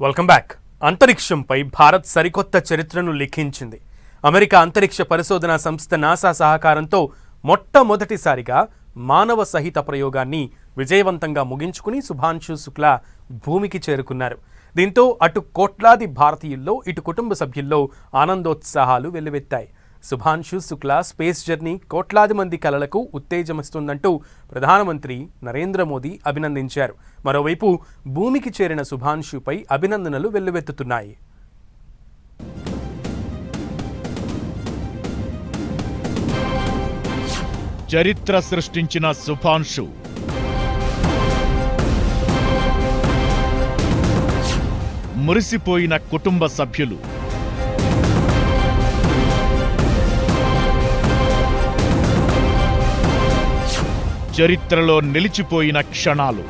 Welcome back అంతరిక్షంపై Bharat సరికొత్త చరిత్రను లిఖించింది. America అంతరిక్ష పరిశోధనా సంస్థ నాసా సహకారంతో మొట్టమొదటిసారిగా మానవ సహిత ప్రయోగాన్ని విజయవంతంగా ముగించుకుని శుభాంశు శుక్లా భూమికి చేరుకున్నారు. దీంతో అటు కోట్లాది భారతీయుల్లో ఇటు కుటుంబ సభ్యుల్లో ఆనందోత్సాహాలు వెల్లువెత్తాయి. శుభాంశు శుక్లా స్పేస్ జర్నీ కోట్లాది మంది కలలకు ఉత్తేజమిస్తుందంటూ ప్రధానమంత్రి నరేంద్ర మోదీ అభినందించారు. మరోవైపు భూమికి చేరిన శుభాంశుపై అభినందనలు వెల్లువెత్తుతున్నాయి. చరిత్ర సృష్టించిన శుభాంశు మురిసిపోయిన కుటుంబ సభ్యులు. చరిత్రలో నిలిచిపోయిన క్షణాలు.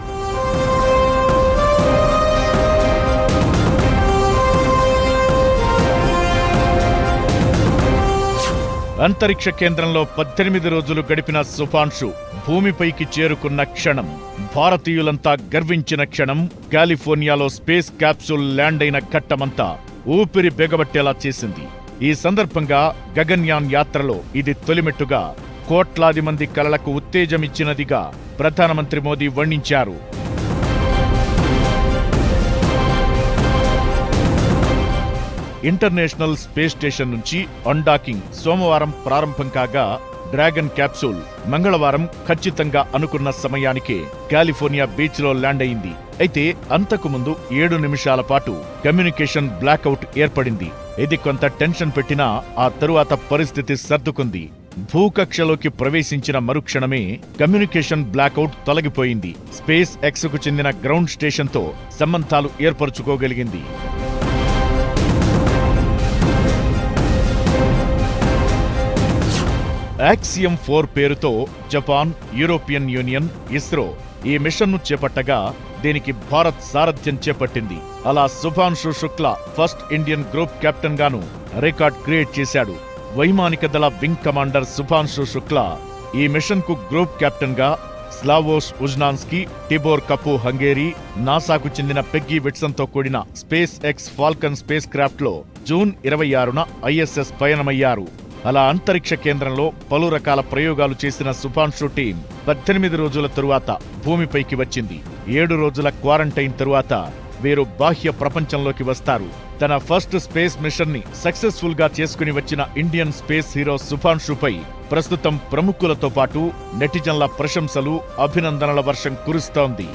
అంతరిక్ష కేంద్రంలో పద్దెనిమిది రోజులు గడిపిన సుఫాన్షు భూమిపైకి చేరుకున్న క్షణం భారతీయులంతా గర్వించిన క్షణం కాలిఫోర్నియాలో స్పేస్ క్యాప్సూల్ ల్యాండ్ అయిన ఘట్టమంతా ఊపిరి బెగబట్టేలా చేసింది. ఈ సందర్భంగా గగన్యాన్ యాత్రలో ఇది తొలిమెట్టుగా కోట్లాది మంది కలలకు ఉత్తేజమిచ్చినదిగా ప్రధానమంత్రి మోదీ వర్ణించారు. ఇంటర్నేషనల్ స్పేస్ స్టేషన్ నుంచి అన్డాకింగ్ సోమవారం ప్రారంభం కాగా డ్రాగన్ క్యాప్సూల్ మంగళవారం ఖచ్చితంగా అనుకున్న సమయానికే కాలిఫోర్నియా బీచ్లో ల్యాండ్ అయింది. అయితే అంతకు ముందు ఏడు నిమిషాల పాటు కమ్యూనికేషన్ బ్లాక్అవుట్ ఏర్పడింది. ఇది కొంత టెన్షన్ పెట్టినా ఆ తరువాత పరిస్థితి సర్దుకుంది. భూకక్షలోకి ప్రవేశించిన మరుక్షణమే కమ్యూనికేషన్ బ్లాక్అవుట్ తొలగిపోయింది. స్పేస్ ఎక్స్కు చెందిన గ్రౌండ్ స్టేషన్తో సంబంధాలు ఏర్పరచుకోగలిగింది. యాక్సియం ఫోర్ పేరుతో జపాన్ యూరోపియన్ యూనియన్ ఇస్రో ఈ మిషన్ను చేపట్టగా దీనికి భారత్ సారథ్యం చేపట్టింది. అలా Shubhanshu Shukla first Indian group captain గాను రికార్డ్ క్రియేట్ చేశాడు. వైమానిక దళ వింగ్ కమాండర్ సుభాన్షు శుక్లా ఈ మిషన్కు గ్రూప్ కెప్టెన్గా Slawosz Uznanski Tibor Kapu Hungary నాసాకు చెందిన పెగ్గీ విట్సన్తో కూడిన స్పేస్ ఎక్స్ ఫాల్కన్ స్పేస్ క్రాఫ్ట్లో జూన్ ఇరవై ఆరున ఐఎస్ఎస్ పయనమయ్యారు. అలా అంతరిక్ష కేంద్రంలో పలు రకాల ప్రయోగాలు చేసిన సుభాన్షు టీం పద్దెనిమిది రోజుల తరువాత భూమిపైకి వచ్చింది. ఏడు రోజుల క్వారంటైన్ తరువాత వీరు బాహ్య ప్రపంచంలోకి వస్తారు. తన ఫస్ట్ స్పేస్ మిషన్ని సక్సెస్ఫుల్గా చేసుకుని వచ్చిన ఇండియన్ స్పేస్ హీరో సుభాన్షుపై ప్రస్తుతం ప్రముఖులతో పాటు నెటిజన్ల ప్రశంసలు అభినందనల వర్షం కురుస్తోంది.